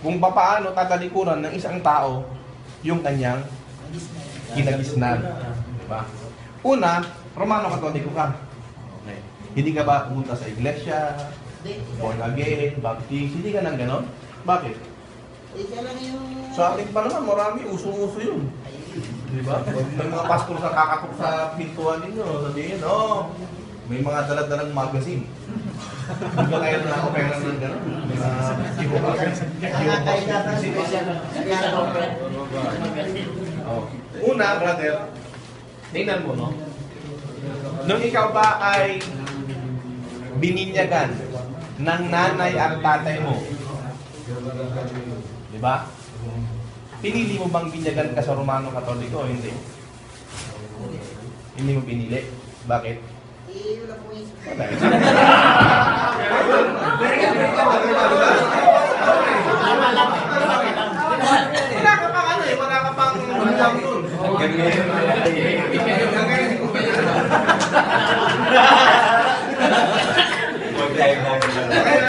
kung paano tatalikuran ng isang tao yung kanyang kinagisnan. Diba? Una, Romano Katoliko ka. Okay. Hindi ka ba pumunta sa iglesia, born again, baptist, hindi ka nang ganon? Bakit? Eh. Sa atin pa naman, marami, usong-uso yun. Di ba? May mga pastor sa kakatok sa pintuan ninyo, sabihin, oh, may mga daladalang magazine. Hindi ba kayo na opera ng gano'n? Una, brother, tingnan mo, no? Nung ikaw ba ay bininyagan ng nanay at tatay mo, di ba? Pinili mo bang binyagan ka sa Romano Katoliko o hindi? Hindi mo pinili. Bakit? Eh, wala po yung... Một đây một